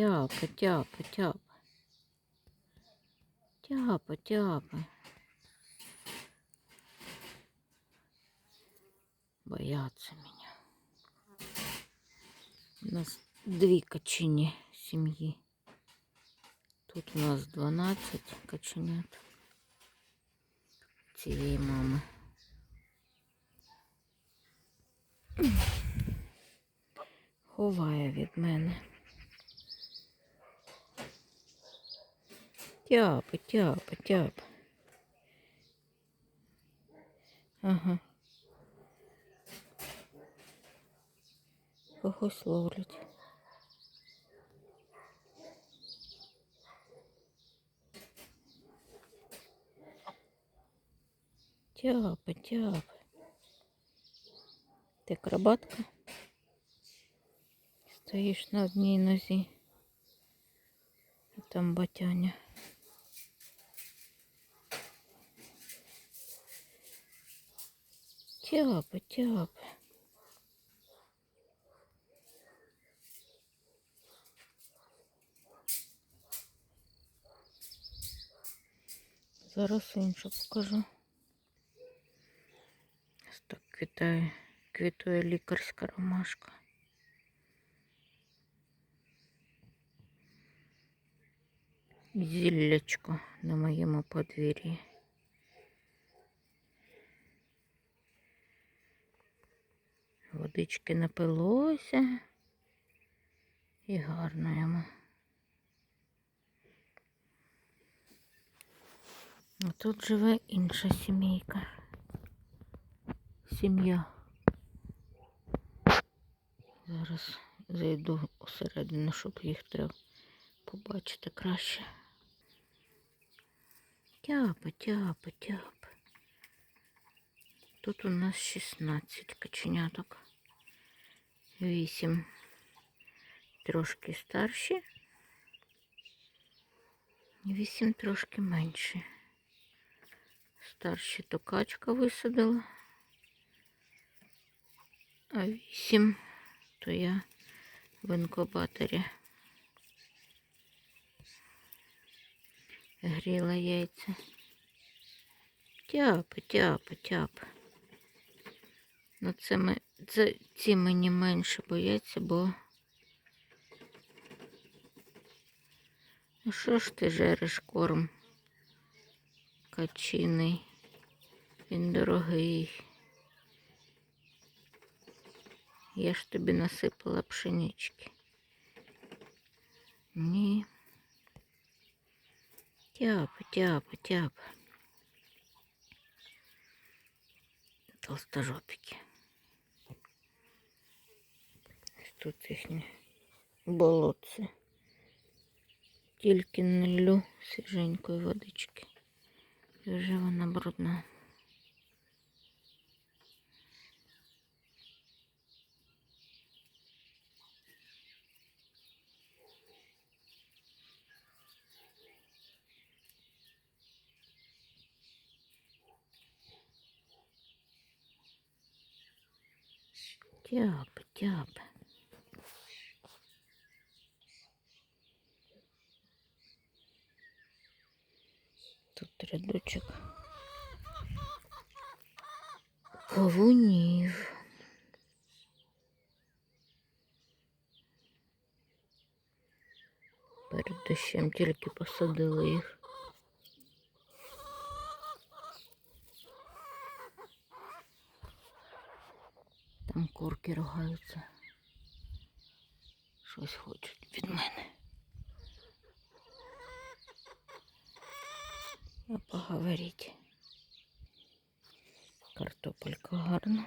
Тяпа, тяпа, тяпа. Тяпа, тяпа. Боятся меня. У нас дві качині сім'ї. Тут у нас 12 каченят. Цієї мами. Ховає від мене. Тяпа, тяпа, тяпа. Ага. Когось ловлять. Тяпа, тяпа. Ти крабатка? Стоїш на одній нозі. А там батяня. Тяпа, тяпа. Зараз інше покажу. Ось так квітає, квітує лікарська ромашка. Зіллячко на моєму подвір'ї. Водички напилося і гарно йому. А тут живе інша сімейка. Сім'я. Зараз зайду усередину, щоб їх треба побачити краще. Тяпа, тяпа, тяпа. Тут у нас 16 каченяток. 8 трошки старші. 8 трошки менші. Старші то качка висадила. А 8 то я в інкубаторі гріла яйця. Тяпа, тяпа, тяпа. Ну це ми, це, ці мені менше бояться, бо. Ну що ж ти жереш корм? Качиний. Він дорогий. Я ж тобі насипала пшенички. Ні. Тяпа, тяпа, тяпа. Толстожопики. Ось Тут їхні болотце. Тільки налю свіженької водички. Вже вона брудна. Тяпа, тяпа. Тут рядочок кавунів. Перед дощем тільки посадили їх. Там курки ругаються. Щось хочуть від мене. А поговоріть. Картопелька гарна.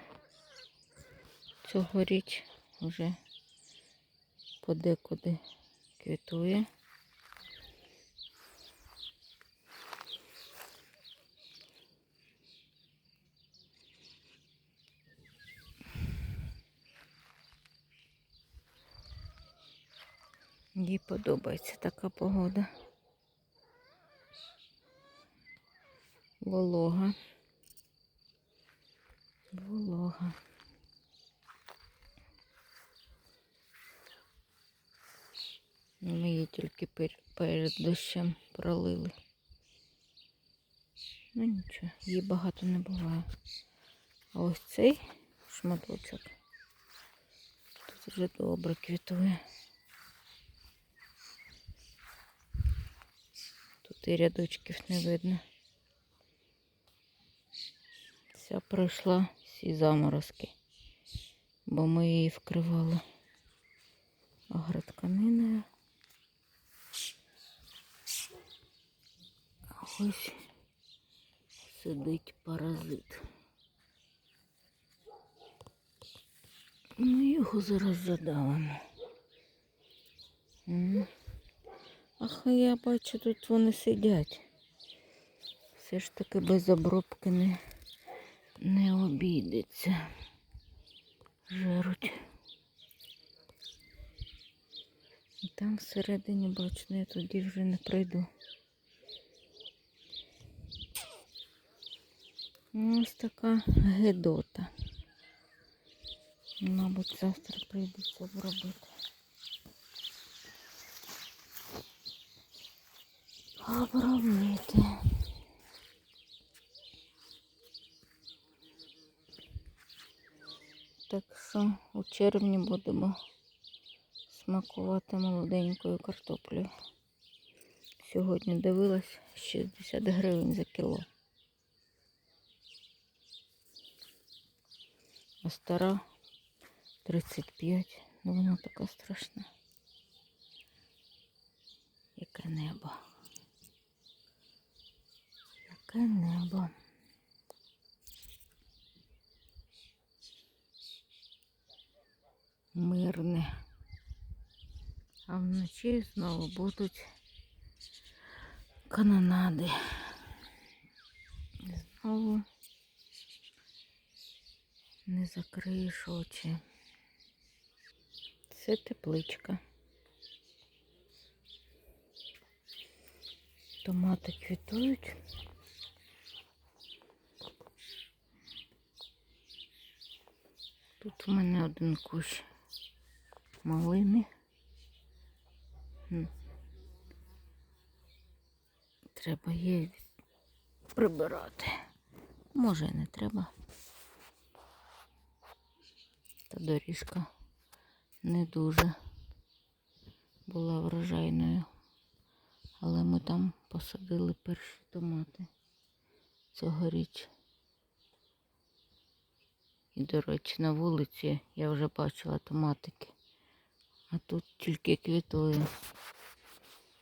Цьогоріч вже подекуди квітує. Їй подобається така погода. Волога. Волога. Ми її тільки перед дощем пролили. Ну нічого, її багато не буває. А ось цей шматочок тут вже добре квітує. Тут і рядочків не видно. Вся пройшла всі заморозки, бо ми її вкривали агротканиною. Ось сидить паразит. Ми його зараз задавимо. Ах, я бачу, тут вони сидять. Все ж таки без обробки не, не обійдеться. Жеруть. І там всередині бачу, ну, я тоді вже не прийду. Ну, Ось така гедота. Мабуть, завтра прийдеться обробити. Обробити. Так що у червні будемо смакувати молоденькою картоплею. Сьогодні дивилась 60 гривень за кіло. А стара 35. Ну вона така страшна. Яке небо. Яке небо. А знову будуть канонади. Знову не закриєш очі. Це тепличка. Томати квітують. Тут у мене один кущ малини. Треба її прибирати. Може не треба. Та доріжка не дуже була врожайною. Але ми там посадили перші томати цьогоріч. І, до речі, на вулиці я вже бачила томатики. А тут тільки квітує.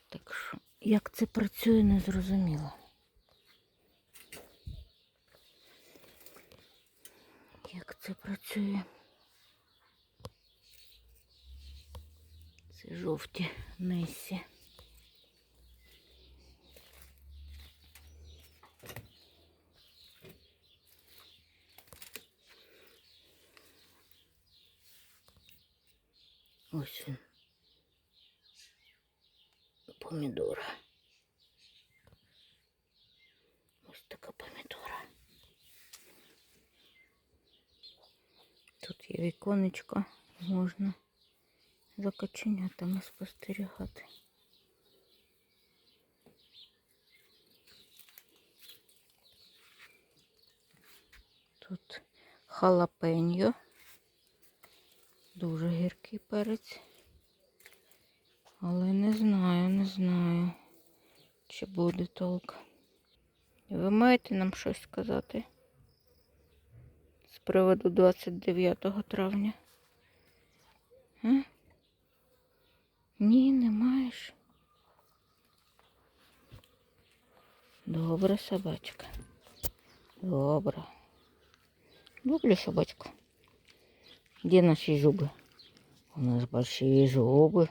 Так що, як це працює, не зрозуміло. Як це працює? Це жовті Несі. Ось він. Помідора. Ось така помідора. Тут є віконечко, можна за спостерігати. Тут халапеньо. Дуже гіркий перець. Але не знаю, не знаю, чи буде толк. Ви маєте нам щось сказати з приводу 29 травня? А? Ні, не маєш. Добре, собачка. Добре. Люблю собачку. Где наши зубы? У нас большие зубы.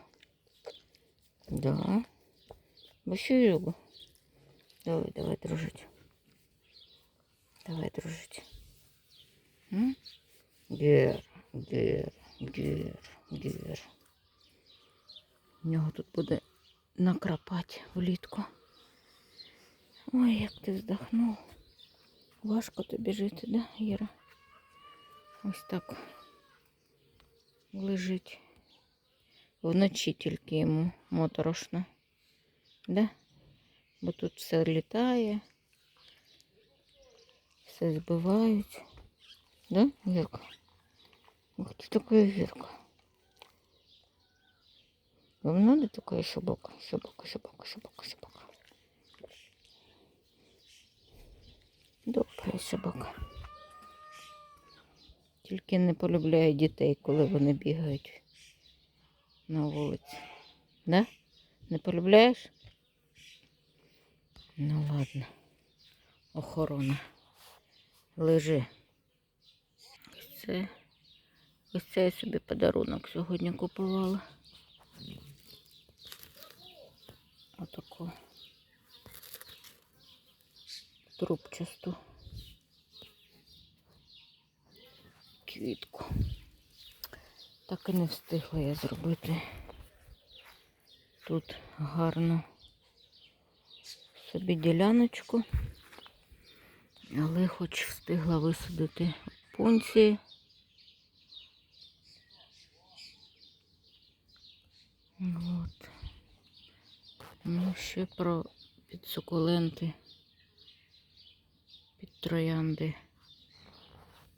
Да. Большие зубы. Давай, давай дружить. Давай дружить. М? Гер, гер, гер, гер. У нього тут буде накрапати влітку. Ой, як ти вздохнув. Важко тобі жити, да, Іра? Ось так Лежить Вночі тільки йому моторошно. Да? Бо тут все літає, все збивають. Да, Вірка? Ух ты, такая Вірка. Вам надо такая собака? Собака, собака, собака, собака. Добра собака. Тільки не полюбляє дітей, коли вони бігають на вулиці. Да? Не полюбляєш? Ну ладно. Охорона. Лежи. Це. Ось це я собі подарунок сьогодні купувала. Отаку трубчасту квітку. Так і не встигла я зробити тут гарно собі діляночку, але хоч встигла висадити пункції. От. Ну, ще про підсукуленти, під троянди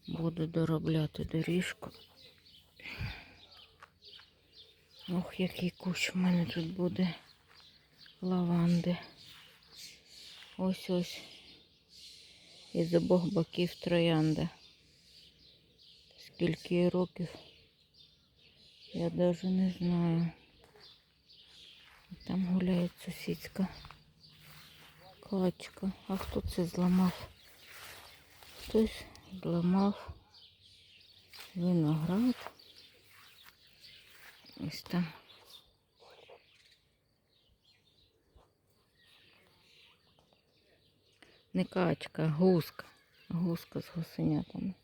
буду доробляти доріжку. Ох, який кущ в мене тут буде лаванди. Ось ось. І з обох боків троянда. Скільки років, я навіть не знаю. Там гуляє сусідська качка. А хто це зламав? Хтось зламав виноград. Ось там. Не качка, гуска. Гуска з гусенятами.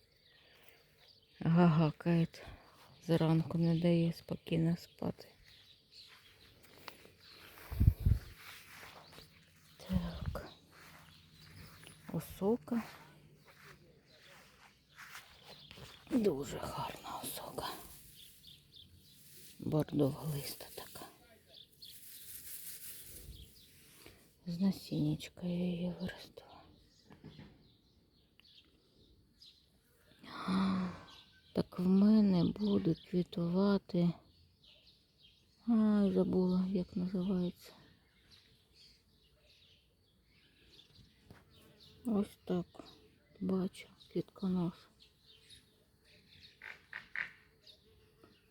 Гагакає. Зранку не дає спокійно спати. Так. Осока. Дуже гарна осока. Бордово-листа така. З насіннячка я її виростила. Так в мене буде квітувати. Ай, забула, як називається. Ось так. Бачу, квітконос.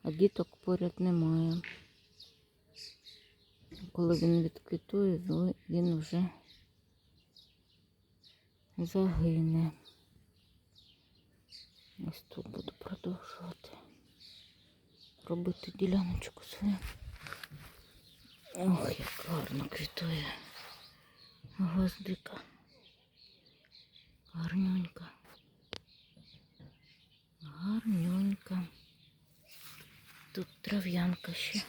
А діток поряд немає. Коли він відквітує, він вже загине. Ось тут буду продовжувати робити діляночку свою. Ох, як гарно квітує гвоздика. Гарнюнька. Гарнюнька. Тут трав'янка ще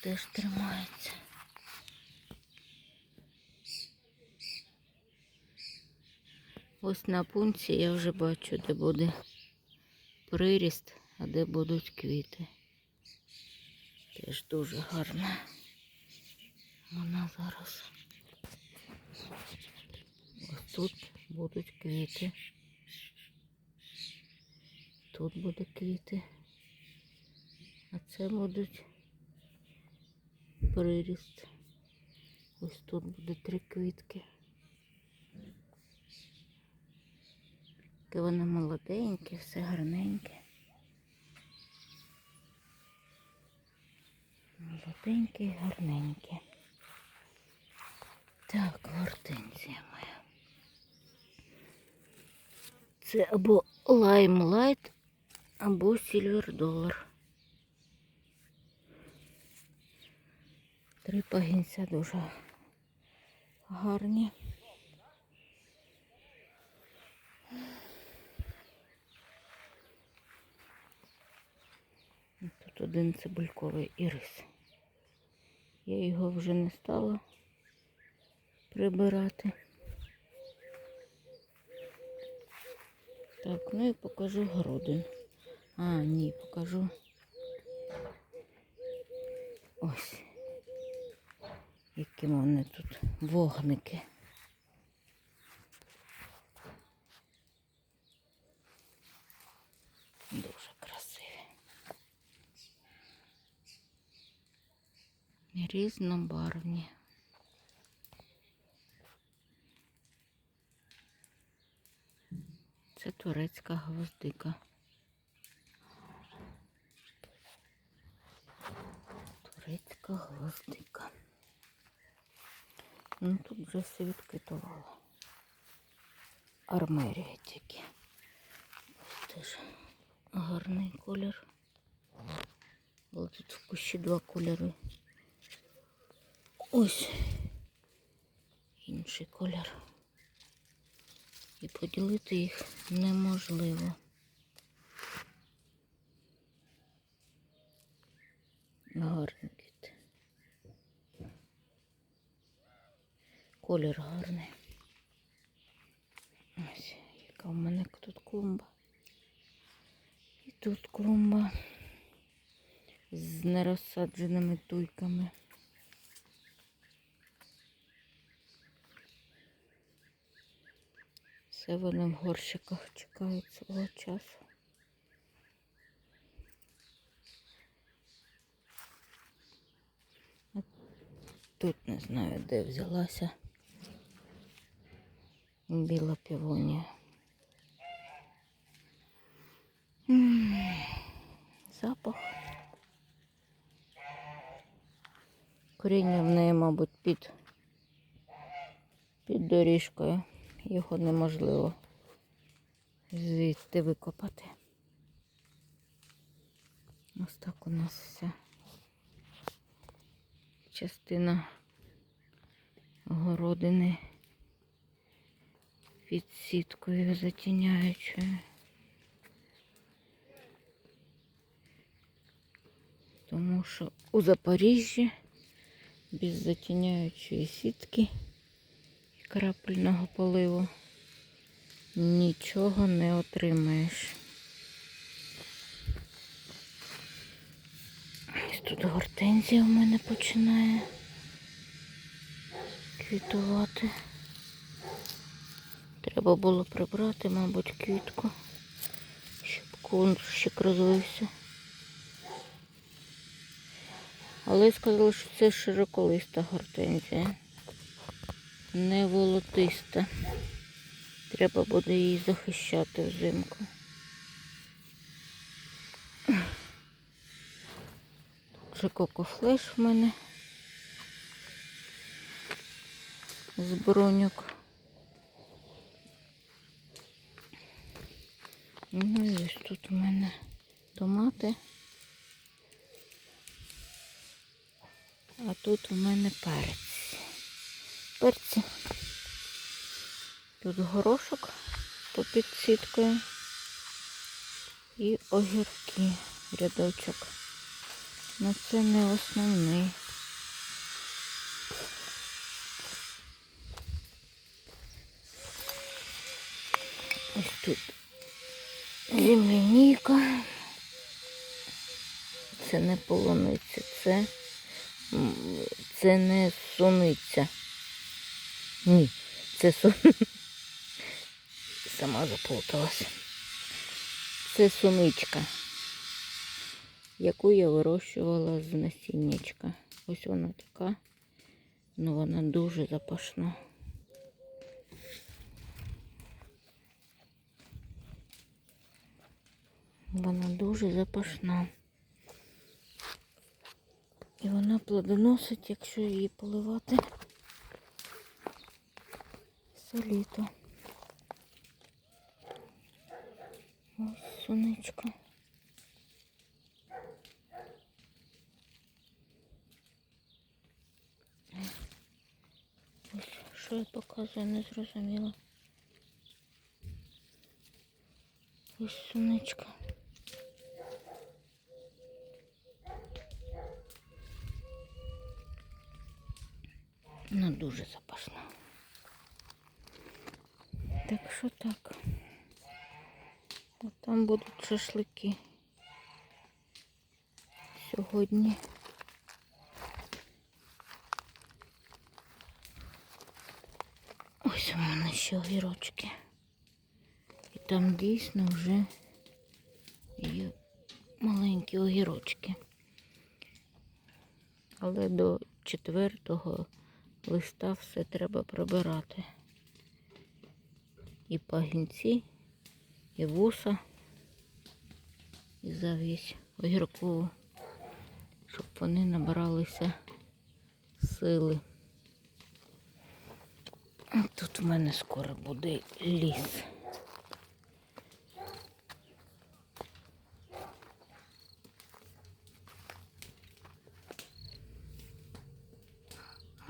теж тримається. Ось на пункті я вже бачу, де буде приріст, а де будуть квіти. Теж дуже гарна. Вона зараз. Ось тут будуть квіти. Тут буде квіти. А це будуть приріст. Ось тут буде три квітки. Таке воно молоденьке, все гарненьке. Молоденьке і гарненьке. Так, гортензія моя. Це або лаймлайт, або сільвер долар. Три пагінця дуже гарні. Тут один цибульковий ірис. Я його вже не стала прибирати. Так, ну і покажу городин. А, ні, покажу Ось. Які вони тут вогники. Дуже красиві. Різнобарвні. Це турецька гвоздика. Турецька гвоздика. Ну тут вже все відквітувало. Армерія тільки. Ось теж гарний колір. Але тут в кущі два кольори. Ось інший колір. І поділити їх неможливо. Гарний Колір гарний. Ось, яка в мене тут клумба. І тут клумба з нерозсадженими туйками. Все вони в горщиках чекають свого часу. Тут не знаю, де взялася біла півонія. Запах. Коріння в неї, мабуть, під, під доріжкою. Його неможливо звідти викопати. Ось так у нас вся частина городини під сіткою затіняючою. Тому що у Запоріжжі без затіняючої сітки і крапельного поливу нічого не отримаєш. Тут гортензія в мене починає квітувати. Треба було прибрати, мабуть, квітку, щоб кунщик розвився. Але сказали, що це широколиста гортензія. Не волотиста. Треба буде її захищати взимку. Же кокофлеш в мене. З броньок. Ну ось тут у мене томати. А тут у мене перець. Перці. Тут горошок попід сіткою і огірки рядочок. Ну це не основний. Ось тут земляніка. Це не полуниця, це, це не суниця. Ні, це су... Сама заплуталась. Це суничка, яку я вирощувала з насіннячка. Ось вона така, ну вона дуже запашна. Вона дуже запашна. І вона плодоносить, якщо її поливати все літо. Ось сонечко. Ось, що я показую, не зрозуміла. Ось сонечко. Вона дуже запашна. Так що так. От там будуть шашлики. Сьогодні. Ось у мене ще огірочки. І там дійсно вже є маленькі огірочки. Але до четвертого листа все треба прибирати. І пагінці, і вуса, і завість огіркову, щоб вони набиралися сили. Тут в мене скоро буде ліс.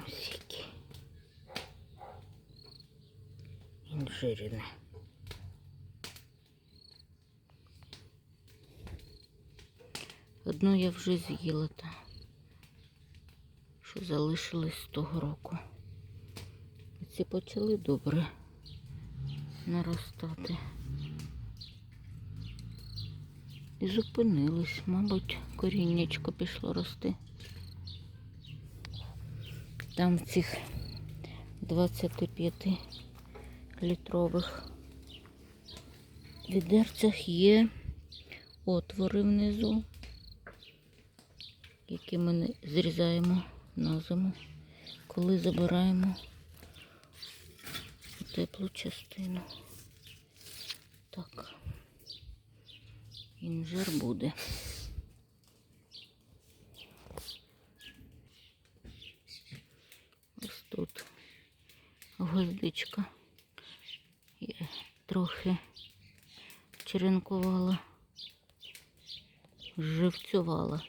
Ось які. Інжирине. Одну я вже з'їла та, що залишилось з того року. Ці почали добре наростати. І зупинились, мабуть, коріннячко пішло рости. Там цих 25 літрових відерцях є отвори внизу, які ми зрізаємо на зиму, коли забираємо теплу частину. Так, інжир буде. Ось тут гвоздичка. Трохи черенкувала, живцювала.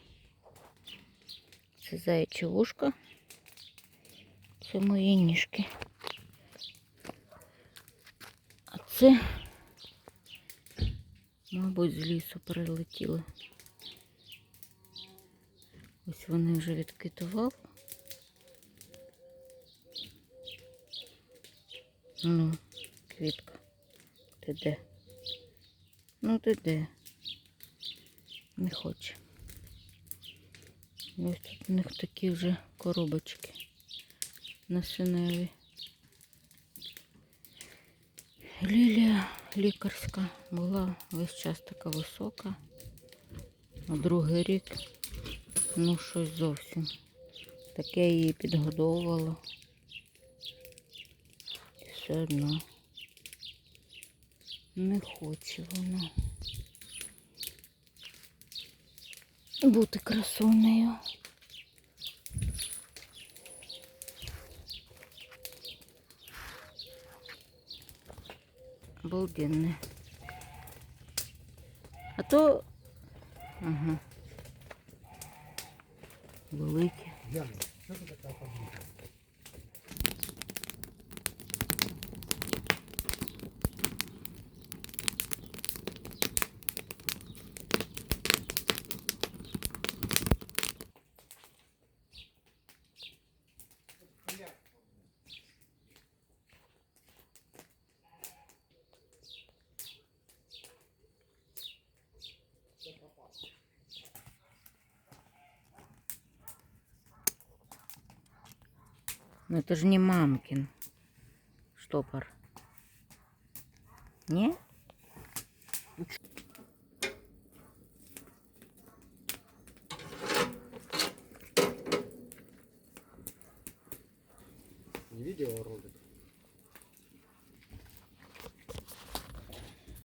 Це заяче вушка. Це мої ніжки. А це, мабуть, з лісу прилетіли. Ось вони вже відкитував. Ну, квітка. Ти де? Ну ти де? Не хоче. Ось тут у них такі вже коробочки насінневі. Лілія лікарська була весь час така висока. А другий рік, ну щось зовсім. Таке її підгодовувало. Все одно не хоче вона бути красунею. Обалденне. А то. Ага. Велике. Яна, що ти така подруга? Ну это же не мамкин штопор. Не?